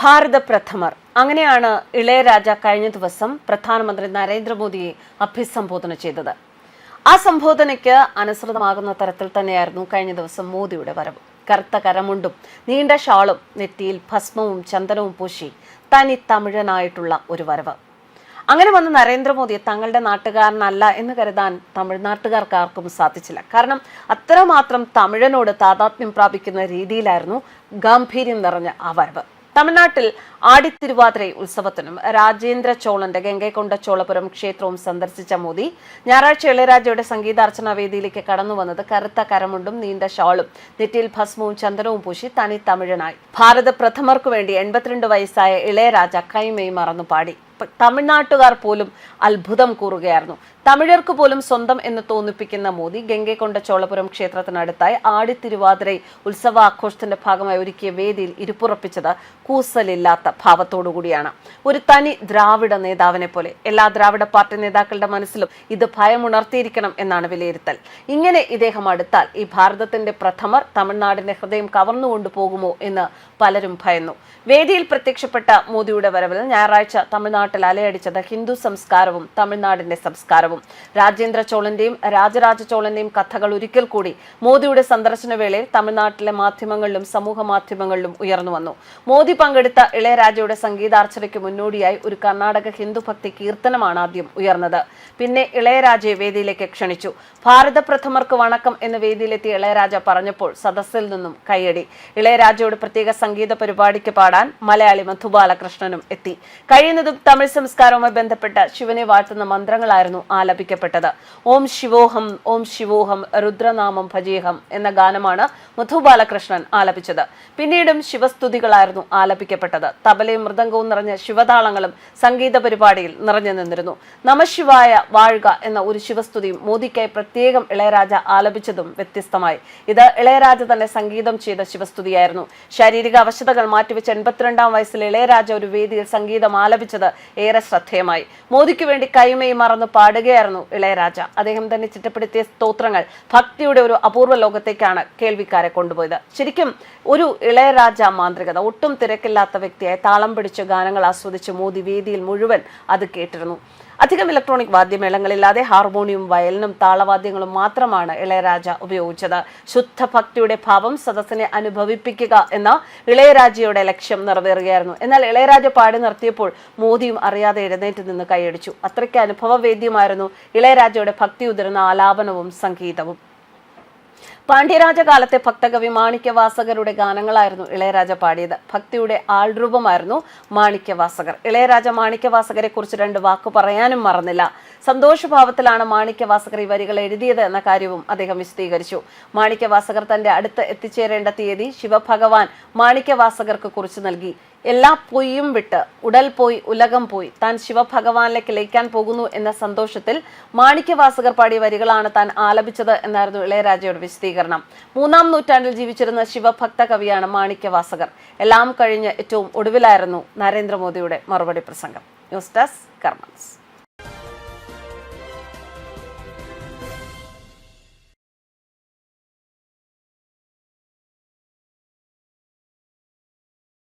ഭാരത പ്രഥമർ അങ്ങനെയാണ് ഇളയരാജ കഴിഞ്ഞ ദിവസം പ്രധാനമന്ത്രി നരേന്ദ്രമോദിയെ അഭിസംബോധന ചെയ്തത്. ആ സംബോധനയ്ക്ക് അനുസൃതമാകുന്ന തരത്തിൽ തന്നെയായിരുന്നു കഴിഞ്ഞ ദിവസം മോദിയുടെ വരവ്. കറുത്ത കരമുണ്ടും നീണ്ട ഷാളും നെറ്റിയിൽ ഭസ്മവും ചന്ദനവും പൂശി തനി തമിഴനായിട്ടുള്ള ഒരു വരവ്. അങ്ങനെ വന്ന നരേന്ദ്രമോദി തങ്ങളുടെ നാട്ടുകാരനല്ല എന്ന് കരുതാൻ തമിഴ്നാട്ടുകാർക്ക് ആർക്കും സാധിച്ചില്ല. കാരണം അത്രമാത്രം തമിഴനോട് താതാത്മ്യം പ്രാപിക്കുന്ന രീതിയിലായിരുന്നു ഗാംഭീര്യം നിറഞ്ഞ ആ വരവ്. തമിഴ്നാട്ടിൽ ആടിത്തിരുവാതിര ഉത്സവത്തിനും രാജേന്ദ്ര ചോളന്റെ ഗംഗൈക്കൊണ്ട ചോളപുരം ക്ഷേത്രവും സന്ദർശിച്ച മോദി ഞായറാഴ്ച ഇളയരാജയുടെ സംഗീതാർച്ചന വേദിയിലേക്ക് കടന്നു വന്നത് കറുത്ത കരമുണ്ടും നീണ്ട ഷാളും നെറ്റിയിൽ ഭസ്മവും ചന്ദനവും പൂശി തനി തമിഴനായി. ഭാരത പ്രഥമർക്കു വേണ്ടി എൺപത്തിരണ്ട് വയസ്സായ ഇളയരാജ കൈമയും മറന്നു പാടി. തമിഴ്നാട്ടുകാർ പോലും അത്ഭുതം കൂറുകയായിരുന്നു. തമിഴർക്ക് പോലും സ്വന്തം എന്ന് തോന്നിപ്പിക്കുന്ന മോദി ഗംഗൈകൊണ്ട ചോളപുരം ക്ഷേത്രത്തിനടുത്തായി ആടിത്തിരുവാതിര ഉത്സവാഘോഷത്തിന്റെ ഭാഗമായി ഒരുക്കിയ വേദിയിൽ ഇരുപ്പുറപ്പിച്ചത് കൂസലില്ലാത്ത ഭാവത്തോടുകൂടിയാണ്. ഒരു തനി ദ്രാവിഡ നേതാവിനെ പോലെ എല്ലാ ദ്രാവിഡ പാർട്ടി നേതാക്കളുടെ മനസ്സിലും ഇത് ഭയമുണർത്തിയിരിക്കണം എന്നാണ് വിലയിരുത്തൽ. ഇങ്ങനെ ഇദ്ദേഹം അടുത്താൽ ഈ ഭാരതത്തിന്റെ പ്രഥമർ തമിഴ്നാടിന്റെ ഹൃദയം കവർന്നുകൊണ്ടു പോകുമോ എന്ന് പലരും ഭയന്നു. വേദിയിൽ പ്രത്യക്ഷപ്പെട്ട മോദിയുടെ വരവിൽ ഞായറാഴ്ച തമിഴ്നാട്ടിൽ അലയടിച്ചത് ഹിന്ദു സംസ്കാരവും തമിഴ്നാടിന്റെ സംസ്കാരവും രാജേന്ദ്ര ചോളന്റെയും രാജരാജ ചോളന്റെയും കഥകൾ ഒരിക്കൽ കൂടി മോദിയുടെ സന്ദർശന വേളയിൽ തമിഴ്നാട്ടിലെ മാധ്യമങ്ങളിലും സമൂഹ മാധ്യമങ്ങളിലും ഉയർന്നു വന്നു. മോദി പങ്കെടുത്ത ഇളയരാജയുടെ സംഗീതാർച്ചനയ്ക്ക് മുന്നോടിയായി ഒരു കർണാടക ഹിന്ദു ഭക്തി കീർത്തനമാണ് ആദ്യം ഉയർന്നത്. പിന്നെ ഇളയരാജയെ വേദിയിലേക്ക് ക്ഷണിച്ചു. ഭാരത പ്രഥമർക്ക് വണക്കം എന്ന വേദിയിലെത്തിയ ഇളയരാജ പറഞ്ഞപ്പോൾ സദസ്സിൽ നിന്നും കൈയടി ഇളയരാജയുടെ പ്രത്യേക സംഗീത പരിപാടിക്ക് പാടാൻ മലയാളി മധുബാലകൃഷ്ണനും എത്തി. കഴിയുന്നതും തമിഴ് സംസ്കാരവുമായി ബന്ധപ്പെട്ട ശിവനെ വാഴ്ത്തുന്ന മന്ത്രങ്ങളായിരുന്നു ആലപിക്കപ്പെട്ടത്. ഓം ശിവോഹം ഓം ശിവോഹം രുദ്രനാമം ഭജേഹം എന്ന ഗാനമാണ് മധുബാലകൃഷ്ണൻ ആലപിച്ചത്. പിന്നീടും ശിവസ്തുതികളായിരുന്നു ആലപിക്കപ്പെട്ടത്. തബലയും മൃദംഗവും നിറഞ്ഞ ശിവതാളങ്ങളും സംഗീത പരിപാടിയിൽ നിറഞ്ഞു നിന്നിരുന്നു. നമശിവായ വാഴുക എന്ന ഒരു ശിവസ്തുതിയും മോദിക്കായി പ്രത്യേകം ഇളയരാജ ആലപിച്ചതും വ്യത്യസ്തമായി. ഇത് ഇളയരാജ തന്നെ സംഗീതം ചെയ്ത ശിവസ്തുതിയായിരുന്നു. ശാരീരിക അവശതകൾ മാറ്റിവെച്ച് എൺപത്തിരണ്ടാം വയസ്സിൽ ഇളയരാജ ഒരു വേദിയിൽ സംഗീതം ആലപിച്ചത് ഏറെ ശ്രദ്ധേയമായി. മോദിക്ക് വേണ്ടി കൈമയും മറന്ന് പാടുകയായിരുന്നു ഇളയരാജ. അദ്ദേഹം തന്നെ ചിട്ടപ്പെടുത്തിയ സ്തോത്രങ്ങൾ ഭക്തിയുടെ ഒരു അപൂർവ ലോകത്തേക്കാണ് കേൾവിക്കാരെ കൊണ്ടുപോയത്. ശരിക്കും ഒരു ഇളയരാജ മാന്ത്രികത ഒട്ടും തിരക്കില്ലാത്ത വ്യക്തിയായി താളം പിടിച്ച ഗാനങ്ങൾ ആസ്വദിച്ച് മോദി വേദിയിൽ മുഴുവൻ അത് കേട്ടിരുന്നു. അധികം ഇലക്ട്രോണിക് വാദ്യമേളങ്ങളില്ലാതെ ഹാർമോണിയം വയലിനും താളവാദ്യങ്ങളും മാത്രമാണ് ഇളയരാജ ഉപയോഗിച്ചത്. ശുദ്ധ ഭക്തിയുടെ ഭാവം സദസ്സിനെ അനുഭവിപ്പിക്കുക എന്ന ഇളയരാജയുടെ ലക്ഷ്യം നിറവേറുകയായിരുന്നു. എന്നാൽ ഇളയരാജ പാടി നിർത്തിയപ്പോൾ മോദിയും അറിയാതെ എഴുന്നേറ്റ് നിന്ന് കൈയടിച്ചു. അത്രയ്ക്ക് അനുഭവവേദ്യമായിരുന്നു ഇളയരാജയുടെ ഭക്തി ഉതിരുന്ന ആലാപനവും സംഗീതവും. പാണ്ഡ്യരാജകാലത്തെ ഭക്തകവി മാണിക്യവാസകരുടെ ഗാനങ്ങളായിരുന്നു ഇളയരാജ പാടിയത്. ഭക്തിയുടെ ആൾരൂപമായിരുന്നു മാണിക്യവാസകർ. ഇളയരാജ മാണിക്യവാസകരെ കുറിച്ച് രണ്ട് വാക്ക് പറയാനും മറന്നില്ല. സന്തോഷഭാവത്തിലാണ് മാണിക്യവാസകർ ഈ വരികൾ എഴുതിയത് എന്ന കാര്യവും അദ്ദേഹം വിശദീകരിച്ചു. മാണിക്യവാസകർ തന്റെ അടുത്ത് എത്തിച്ചേരേണ്ട തീയതി ശിവഭഗവാൻ മാണിക്യവാസകർക്ക് കുറിച്ച് നൽകി. എല്ലാ പൊയ്യും വിട്ട് ഉടൽ പോയി ഉലകം പോയി. താൻ ശിവഭഗവാനിലേക്ക് ലയിക്കാൻ പോകുന്നു എന്ന സന്തോഷത്തിൽ മാണിക്യവാസകർ പാടിയ വരികളാണ് താൻ ആലപിച്ചത് എന്നായിരുന്നു ഇളയരാജയുടെ വിശദീകരണം. മൂന്നാം നൂറ്റാണ്ടിൽ ജീവിച്ചിരുന്ന ശിവഭക്ത കവിയാണ് മാണിക്യവാസകർ. എല്ലാം കഴിഞ്ഞ് ഏറ്റവും ഒടുവിലായിരുന്നു നരേന്ദ്രമോദിയുടെ മറുപടി പ്രസംഗം. News desk കർമ്മൻസ്.